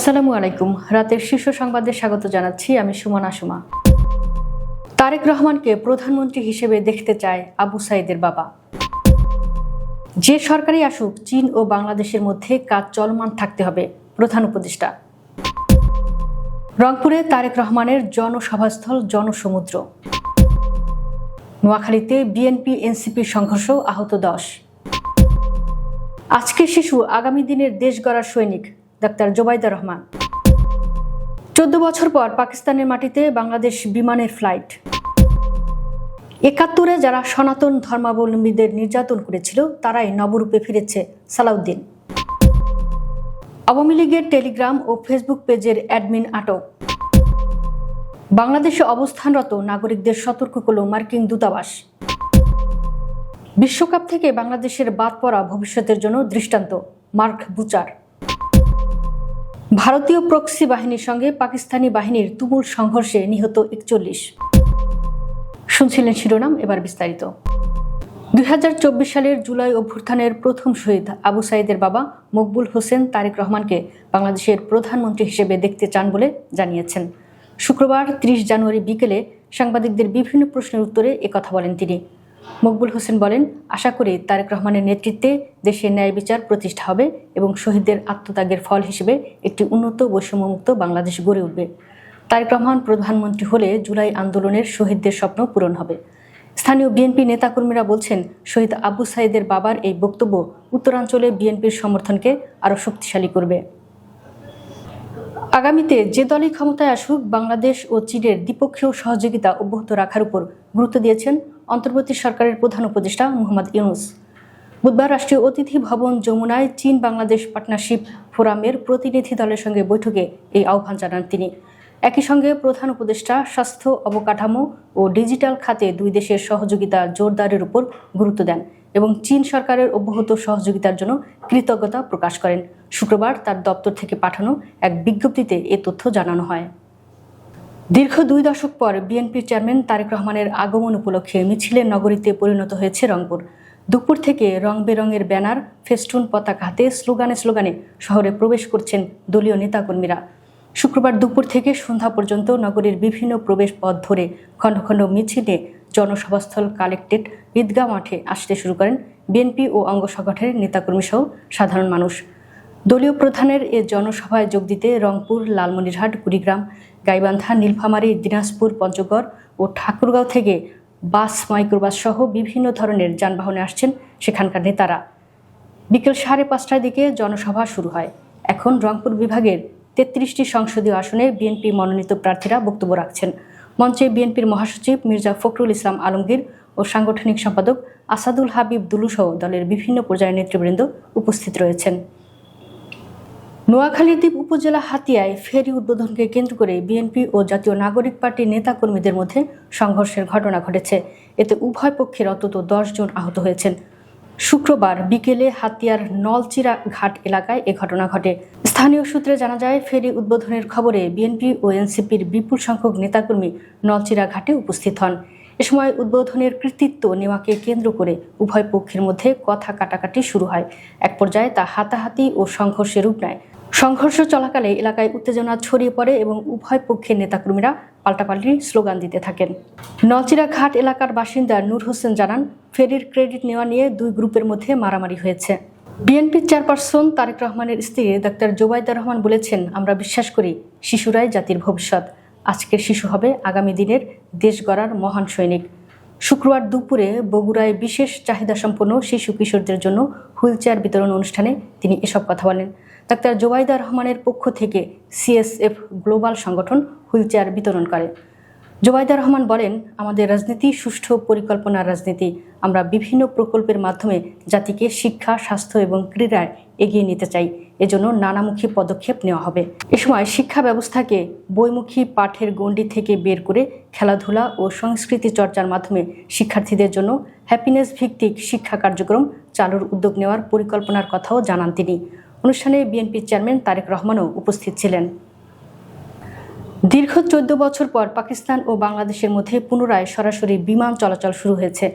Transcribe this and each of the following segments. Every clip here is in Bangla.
আসসালামু আলাইকুম। রাতের শীর্ষ সংবাদে স্বাগত জানাচ্ছি আমি সুমনা সুমা। তারেক রহমানকে প্রধানমন্ত্রী হিসেবে দেখতে চায় আবু সাইদের বাবা। যে সরকারি আসুক, চীন ও বাংলাদেশের মধ্যে কাজ চলমান থাকতে হবে, প্রধান উপদেষ্টা। রংপুরে তারেক রহমানের জনসভাস্থল জনসমুদ্র। নোয়াখালীতে বিএনপি এনসিপির সংঘর্ষ আহত দশ। আজকের শিশু আগামী দিনের দেশ গড়ার সৈনিক ডাক্তার জোবাইদা রহমান। চোদ্দ বছর পর পাকিস্তানের মাটিতে বাংলাদেশ বিমানের ফ্লাইট। একাত্তরে যারা সনাতন ধর্মাবলম্বীদের নির্যাতন করেছিল, তারাই নবরূপে ফিরেছে সালাউদ্দিন। আওয়ামী লীগের টেলিগ্রাম ও ফেসবুক পেজের অ্যাডমিন আটক। বাংলাদেশে অবস্থানরত নাগরিকদের সতর্ক করল মার্কিন দূতাবাস। বিশ্বকাপ থেকে বাংলাদেশের বাদ পড়া ভবিষ্যতের জন্য দৃষ্টান্ত, মার্ক বুচার। ভারতীয় প্রক্সি বাহিনীর সঙ্গে পাকিস্তানি বাহিনীর তুমুল সংঘর্ষে নিহত একচল্লিশ। শুনছিলেন শিরোনাম, এবার বিস্তারিত। দুই হাজার চব্বিশ সালের জুলাই অভ্যুত্থানের প্রথম শহীদ আবু সাইদের বাবা মকবুল হোসেন তারেক রহমানকে বাংলাদেশের প্রধানমন্ত্রী হিসেবে দেখতে চান বলে জানিয়েছেন। শুক্রবার ত্রিশ জানুয়ারি বিকেলে সাংবাদিকদের বিভিন্ন প্রশ্নের উত্তরে একথা বলেন তিনি। মকবুল হোসেন বলেন, আশা করি তারেক রহমানের নেতৃত্বে দেশে ন্যায় বিচার প্রতিষ্ঠা হবে এবং শহীদদের আত্মত্যাগের ফল হিসেবে একটি উন্নত বৈষম্যমুক্ত বাংলাদেশ গড়ে উঠবে। তারেক রহমান প্রধানমন্ত্রী হলে জুলাই আন্দোলনের শহীদদের স্বপ্ন পূরণ হবে। স্থানীয় বিএনপি নেতাকর্মীরা বলছেন, শহীদ আবু সাইদের বাবার এই বক্তব্য উত্তরাঞ্চলে বিএনপির সমর্থনকে আরও শক্তিশালী করবে। আগামীতে যে দলই ক্ষমতায় আসুক, বাংলাদেশ ও চীনের দ্বিপক্ষীয় সহযোগিতা অব্যাহত রাখার উপর গুরুত্ব দিয়েছেন অন্তর্বর্তী সরকারের প্রধান উপদেষ্টা মোহাম্মদ ইউনুস। বুধবার রাষ্ট্রীয় অতিথি ভবন যমুনায় চীন বাংলাদেশ পার্টনারশিপ ফোরামের প্রতিনিধি দলের সঙ্গে বৈঠকে এই আহ্বান জানান তিনি। একই সঙ্গে প্রধান উপদেষ্টা স্বাস্থ্য অবকাঠামো ও ডিজিটাল খাতে দুই দেশের সহযোগিতা জোরদারের উপর গুরুত্ব দেন এবং চীন সরকারের অব্যাহত সহযোগিতার জন্য কৃতজ্ঞতা প্রকাশ করেন। শুক্রবার তার দপ্তর থেকে পাঠানো এক বিজ্ঞপ্তিতে এ তথ্য জানানো হয়। দীর্ঘ দুই দশক পর বিএনপির চেয়ারম্যান তারেক রহমানের আগমন উপলক্ষে মিছিলের নগরীতে পরিণত হয়েছে রংপুর। দুপুর থেকে রং বেরঙের ব্যানার, ফেস্টুন পতাকা হাতে স্লোগানে স্লোগানে শহরে প্রবেশ করছেন দলীয় নেতাকর্মীরা। শুক্রবার দুপুর থেকে সন্ধ্যা পর্যন্ত নগরীর বিভিন্ন প্রবেশ পথ ধরে খণ্ড খণ্ড মিছিলে জনসভাস্থল কালেক্টেড ঈদগাহ মাঠে আসতে শুরু করেন বিএনপি ও অঙ্গ সংগঠনের নেতাকর্মী সহ সাধারণ মানুষ। দলীয় প্রধানের এ জনসভায় যোগ দিতে রংপুর, লালমনিরহাট, কুড়িগ্রাম গাইবান্ধা, নীলফামারী, দিনাজপুর, পঞ্চগড় ও ঠাকুরগাঁও থেকে বাস, মাইক্রোবাস সহ বিভিন্ন ধরনের যানবাহনে আসছেন সেখানকার নেতারা। বিকেল সাড়ে পাঁচটার দিকে জনসভা শুরু হয়। এখন রংপুর বিভাগের তেত্রিশটি সংসদীয় আসনে বিএনপি মনোনীত প্রার্থীরা বক্তব্য রাখছেন। মঞ্চে বিএনপির মহাসচিব মির্জা ফখরুল ইসলাম আলমগীর ও সাংগঠনিক সম্পাদক আসাদুল হাবিব দুলুসহ দলের বিভিন্ন পর্যায়ের নেতৃবৃন্দ উপস্থিত রয়েছেন। নোয়াখালী দ্বীপ উপজেলা হাতিয়ায় ফেরি উদ্বোধনকে কেন্দ্র করে বিএনপি ও জাতীয় নাগরিক পার্টির নেতাকর্মীদের মধ্যে সংঘর্ষের ঘটনা ঘটেছে। এতে উভয় পক্ষের অন্তত জন আহত হয়েছেন। শুক্রবার বিকেলে হাতিয়ার নলচিরা ঘাট এলাকায় এ ঘটনা ঘটে। স্থানীয় সূত্রে জানা যায়, ফেরি উদ্বোধনের খবরে বিএনপি ও এনসিপির বিপুল সংখ্যক নেতাকর্মী নলচিরা ঘাটে উপস্থিত হন। এ সময় উদ্বোধনের কৃতিত্ব নেওয়াকে কেন্দ্র করে উভয় পক্ষের মধ্যে কথা কাটাকাটি শুরু হয়। এক পর্যায়ে তা হাতাহাতি ও সংঘর্ষের রূপ নেয়। সংঘর্ষ চলাকালে এলাকায় উত্তেজনা ছড়িয়ে পড়ে এবং উভয় পক্ষের নেতাকর্মীরা পাল্টাপাল্টি স্লোগান দিতে থাকেন। নলচিরা ঘাট এলাকার বাসিন্দা নূর হোসেন জানান, ফেরির ক্রেডিট নেওয়া নিয়ে দুই গ্রুপের মধ্যে মারামারি হয়েছে। বিএনপির চেয়ারপারসন তারেক রহমানের স্ত্রী ডাক্তার জোবাইদা রহমান বলেছেন, আমরা বিশ্বাস করি শিশুরাই জাতির ভবিষ্যৎ। আজকের শিশু হবে আগামী দিনের দেশ গড়ার মহান সৈনিক। শুক্রবার দুপুরে বগুড়ায় বিশেষ চাহিদা সম্পন্ন শিশু কিশোরদের জন্য হুইল চেয়ার বিতরণ অনুষ্ঠানে তিনি এসব কথা বলেন। ডাক্তার জোবাইদা রহমানের পক্ষ থেকে সিএসএফ গ্লোবাল সংগঠন হুইল চেয়ার বিতরণ করে। জোবাইদা রহমান বলেন, আমাদের রাজনীতি সুষ্ঠু পরিকল্পনার রাজনীতি। আমরা বিভিন্ন প্রকল্পের মাধ্যমে জাতিকে শিক্ষা, স্বাস্থ্য এবং ক্রীড়ায় এগিয়ে নিতে চাই। এজন্য নানামুখী পদক্ষেপ নেওয়া হবে। এ সময় শিক্ষা ব্যবস্থাকে বইমুখী পাঠের গণ্ডি থেকে বের করে খেলাধুলা ও সংস্কৃতি চর্চার মাধ্যমে শিক্ষার্থীদের জন্য হ্যাপিনেস ভিত্তিক শিক্ষা কার্যক্রম চালুর উদ্যোগ নেওয়ার পরিকল্পনার কথাও জানান তিনি। অনুষ্ঠানে বিএনপির চেয়ারম্যান তারেক রহমানও উপস্থিত ছিলেন। দীর্ঘ চোদ্দ বছর পর পাকিস্তান ও বাংলাদেশের মধ্যে পুনরায় সরাসরি বিমান চলাচল শুরু হয়েছে।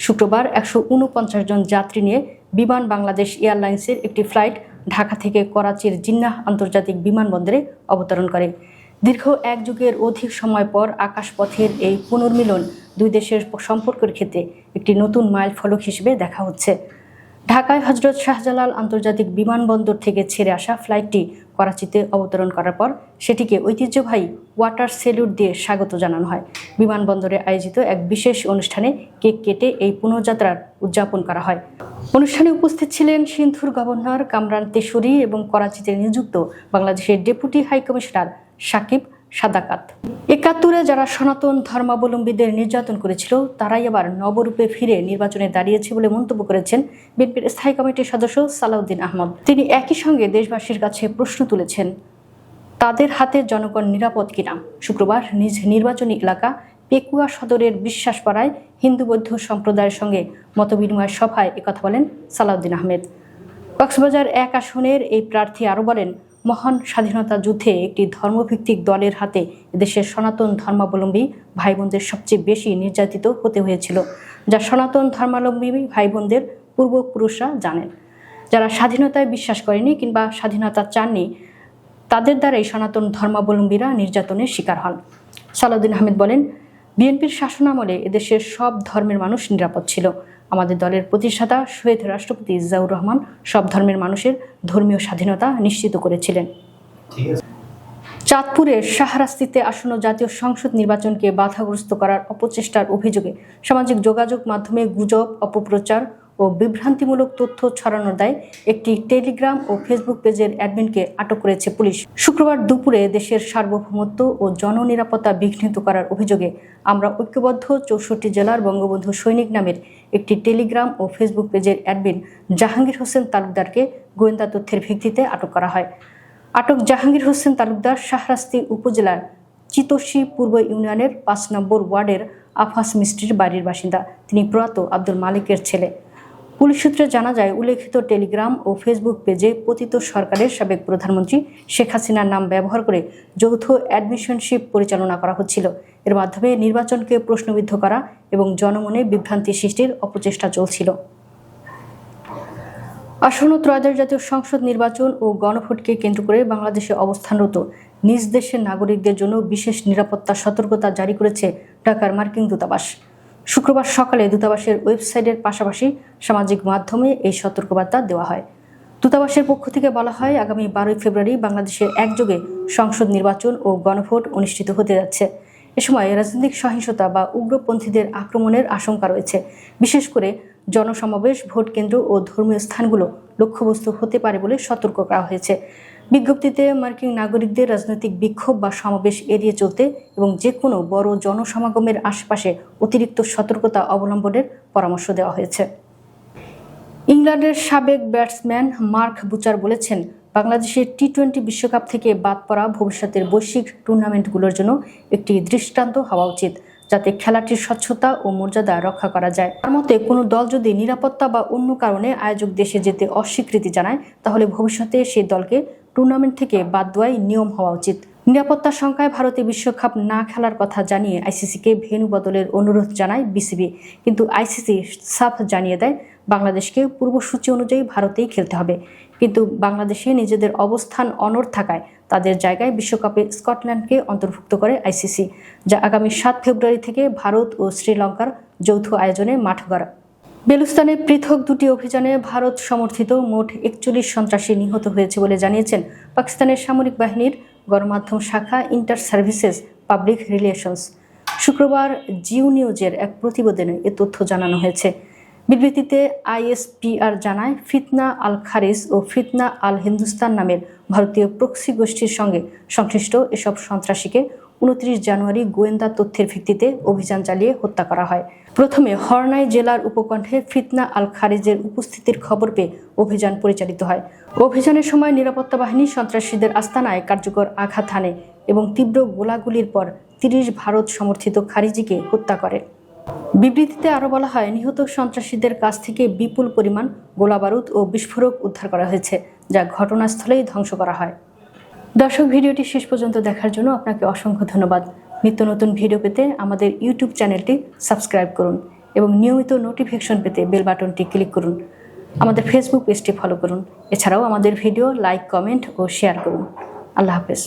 শুক্রবার একশো উনপঞ্চাশ জন যাত্রী নিয়ে বিমান বাংলাদেশ এয়ারলাইন্সের একটি ফ্লাইট ঢাকা থেকে করাচির জিন্নাহ আন্তর্জাতিক বিমানবন্দরে অবতরণ করে। দীর্ঘ এক যুগের অধিক সময় পর আকাশপথের এই পুনর্মিলন দুই দেশের সম্পর্কের ক্ষেত্রে একটি নতুন মাইল ফলক হিসেবে দেখা হচ্ছে। ঢাকায় হজরত শাহজালাল আন্তর্জাতিক বিমানবন্দর থেকে ছেড়ে আসা ফ্লাইটটি করাচিতে অবতরণ করার পর সেটিকে ঐতিহ্যবাহী ওয়াটার সেলুট দিয়ে স্বাগত জানানো হয়। বিমানবন্দরে আয়োজিত এক বিশেষ অনুষ্ঠানে কেক কেটে এই পুনঃযাত্রার উদযাপন করা হয়। অনুষ্ঠানে উপস্থিত ছিলেন সিন্ধুর গভর্নর কামরান তেশুরি এবং করাচিতে নিযুক্ত বাংলাদেশের ডেপুটি হাইকমিশনার সাকিব সাদাকাত। একাত্তরে যারা সনাতন ধর্মাবলম্বীদের নির্যাতন করেছিল, তারাই আবার নবরূপে ফিরে নির্বাচনে দাঁড়িয়েছে বলে মন্তব্য করেছেন বিএনপির স্থায়ী কমিটির সদস্য সালাউদ্দিন আহমদ। তিনি একই সঙ্গে দেশবাসীর কাছে প্রশ্ন তুলেছেন, তাদের হাতে জনগণ নিরাপদ কিনা? শুক্রবার নিজ নির্বাচনী এলাকা পেকুয়া সদরের বিশ্বাসপাড়ায় হিন্দু বৌদ্ধ সম্প্রদায়ের সঙ্গে মতবিনিময় সভায় একথা বলেন সালাউদ্দিন আহমেদ। কক্সবাজার এক আসনের এই প্রার্থী আরও বলেন মহান স্বাধীনতা যুদ্ধে একটি ধর্মভিত্তিক দলের হাতে দেশের সনাতন ধর্মাবলম্বী ভাই বোনদের সবচেয়ে বেশি নির্যাতিত হতে হয়েছিল, যা সনাতন ধর্মাবলম্বী ভাই বোনদের পূর্বপুরুষরা জানেন। যারা স্বাধীনতায় বিশ্বাস করেনি কিংবা স্বাধীনতা চাননি, তাদের দ্বারাই সনাতন ধর্মাবলম্বীরা নির্যাতনের শিকার হন। সালাউদ্দিন আহমেদ বলেন, বিএনপির শাসনামলে এদেশের সব ধর্মের মানুষ নিরাপদ ছিল। আমাদের দলের প্রতিষ্ঠাতা শহীদ রাষ্ট্রপতি ইজাউর রহমান সব ধর্মের মানুষের ধর্মীয় স্বাধীনতা নিশ্চিত করেছিলেন। চাঁদপুরে শাহরাস্তিতে আসন্ন জাতীয় সংসদ নির্বাচনকে বাধাগ্রস্ত করার অপচেষ্টার অভিযোগে সামাজিক যোগাযোগ মাধ্যমে গুজব অপপ্রচার ও বিভ্রান্তিমূলক তথ্য ছড়ানোর দায় একটি টেলিগ্রাম ও ফেসবুক পেজের অ্যাডমিনকে আটক করেছে পুলিশ। শুক্রবার দুপুরে দেশের সার্বভৌমত্ব ও জননিরাপত্তা বিঘ্নিত করার অভিযোগে আমরা ঐক্যবদ্ধ চৌষট্টি জেলার বঙ্গবন্ধু সৈনিক নামের একটি টেলিগ্রাম ও ফেসবুক পেজের অ্যাডমিন জাহাঙ্গীর হোসেন তালুকদারকে গোয়েন্দা তথ্যের ভিত্তিতে আটক করা হয়। আটক জাহাঙ্গীর হোসেন তালুকদার শাহরাস্তি উপজেলার চিতোষী পূর্ব ইউনিয়নের পাঁচ নম্বর ওয়ার্ডের আফাস মিস্ত্রির বাড়ির বাসিন্দা। তিনি প্রয়াত আব্দুল মালিকের ছেলে। পুলিশ সূত্রে জানা যায়, উল্লেখিত টেলিগ্রাম ও ফেসবুক পেজে পতিত সরকারের সাবেক প্রধানমন্ত্রী শেখ হাসিনার নাম ব্যবহার করে যৌথ অ্যাডমিশনশিপ পরিচালনা করা হচ্ছিল। এর মাধ্যমে নির্বাচনকে প্রশ্নবিদ্ধ করা এবং জনমনে বিভ্রান্তি সৃষ্টির অপচেষ্টা চলছিল। আসন্ন ত্রয়োদশ জাতীয় সংসদ নির্বাচন ও গণভোটকে কেন্দ্র করে বাংলাদেশে অবস্থানরত নিজ দেশের নাগরিকদের জন্য বিশেষ নিরাপত্তা সতর্কতা জারি করেছে ঢাকার মার্কিন দূতাবাস। শুক্রবার সকালে দূতাবাসের ওয়েবসাইটের পাশাপাশি সামাজিক মাধ্যমে এই সতর্কবার্তা দেওয়া হয়। দূতাবাসের পক্ষ থেকে বলা হয়, আগামী বারোই ফেব্রুয়ারি বাংলাদেশে একযোগে সংসদ নির্বাচন ও গণভোট অনুষ্ঠিত হতে যাচ্ছে। এ সময় রাজনৈতিক সহিংসতা বা উগ্রপন্থীদের আক্রমণের আশঙ্কা রয়েছে। বিশেষ করে জনসমাবেশ ভোট কেন্দ্র ও ধর্মীয় স্থানগুলো লক্ষ্যবস্তু হতে পারে বলে সতর্ক করা হয়েছে। বিজ্ঞপ্তিতে মার্কিন নাগরিকদের রাজনৈতিক বিক্ষোভ বা সমাবেশ এড়িয়ে চলতে এবং যে কোনো বড় জনসমাগমের আশেপাশে অতিরিক্ত সতর্কতা অবলম্বনের পরামর্শ দেওয়া হয়েছে। ইংল্যান্ডের সাবেক ব্যাটসম্যান মার্ক বুচার বলেছেন, বাংলাদেশের টি টোয়েন্টি বিশ্বকাপ থেকে বাদ পড়া ভবিষ্যতের বৈশ্বিক টুর্নামেন্টগুলোর জন্য একটি দৃষ্টান্ত হওয়া উচিত, যাতে খেলাটির স্বচ্ছতা ও মর্যাদা রক্ষা করা যায়। তার মতে, কোনো দল যদি নিরাপত্তা বা অন্য কারণে আয়োজক দেশে যেতে অস্বীকৃতি জানায়, তাহলে ভবিষ্যতে সেই দলকে টুর্নামেন্ট থেকে বাদ দেওয়াই নিয়ম হওয়া উচিত। নিরাপত্তার সংখ্যায় ভারতে বিশ্বকাপ না খেলার কথা জানিয়ে আইসিসিকে ভেনু বদলের অনুরোধ জানায় বিসিবি। কিন্তু আইসিসি সাফ জানিয়ে দেয়, বাংলাদেশকে পূর্বসূচি অনুযায়ী ভারতেই খেলতে হবে। কিন্তু বাংলাদেশে নিজেদের অবস্থান অনড় থাকায় তাদের জায়গায় বিশ্বকাপে স্কটল্যান্ডকে অন্তর্ভুক্ত করে আইসিসি, যা আগামী সাত ফেব্রুয়ারি থেকে ভারত ও শ্রীলঙ্কার যৌথ আয়োজনে মাঠ গড়া। বেলুস্তানে পৃথক দুটি অভিযানে ভারত সমর্থিত মোট একচল্লিশ সন্ত্রাসী নিহত হয়েছে বলে জানিয়েছেন পাকিস্তানের সামরিক বাহিনীর গণমাধ্যম শাখা ইন্টার সার্ভিসেস পাবলিক রিলেশনস। শুক্রবার জিও নিউজের এক প্রতিবেদনে এ তথ্য জানানো হয়েছে। বিবৃতিতে আইএসপিআর জানায়, ফিতনা আল খারিজ ও ফিতনা আল হিন্দুস্তান নামের ভারতীয় প্রক্সি গোষ্ঠীর সঙ্গে সংশ্লিষ্ট এসব সন্ত্রাসীকে উনত্রিশ জানুয়ারি গোয়েন্দা তথ্যের ভিত্তিতে অভিযান চালিয়ে হত্যা করা হয়। প্রথমে হরনাই জেলার উপকণ্ঠে ফিতনা আল খারিজের উপস্থিতির খবর পেয়ে অভিযান পরিচালিত হয়। অভিযানের সময় নিরাপত্তা বাহিনী সন্ত্রাসীদের আস্তানায় কার্যকর আঘাত হানে এবং তীব্র গোলাগুলির পর তিরিশ ভারত সমর্থিত খারিজিকে হত্যা করে। বিবৃতিতে আরও বলা হয়, নিহত সন্ত্রাসীদের কাছ থেকে বিপুল পরিমাণ গোলাবারুদ ও বিস্ফোরক উদ্ধার করা হয়েছে, যা ঘটনাস্থলেই ধ্বংস করা হয়। দর্শক ভিডিওটি শেষ পর্যন্ত দেখার জন্য আপনাকে অসংখ্য ধন্যবাদ। নিত্য নতুন ভিডিও পেতে আমাদের ইউটিউব চ্যানেলটি সাবস্ক্রাইব করুন এবং নিয়মিত নোটিফিকেশন পেতে বেল বাটনটি ক্লিক করুন। আমাদের ফেসবুক পেজটি ফলো করুন। এছাড়াও আমাদের ভিডিও লাইক কমেন্ট ও শেয়ার করুন। আল্লাহ হাফেজ।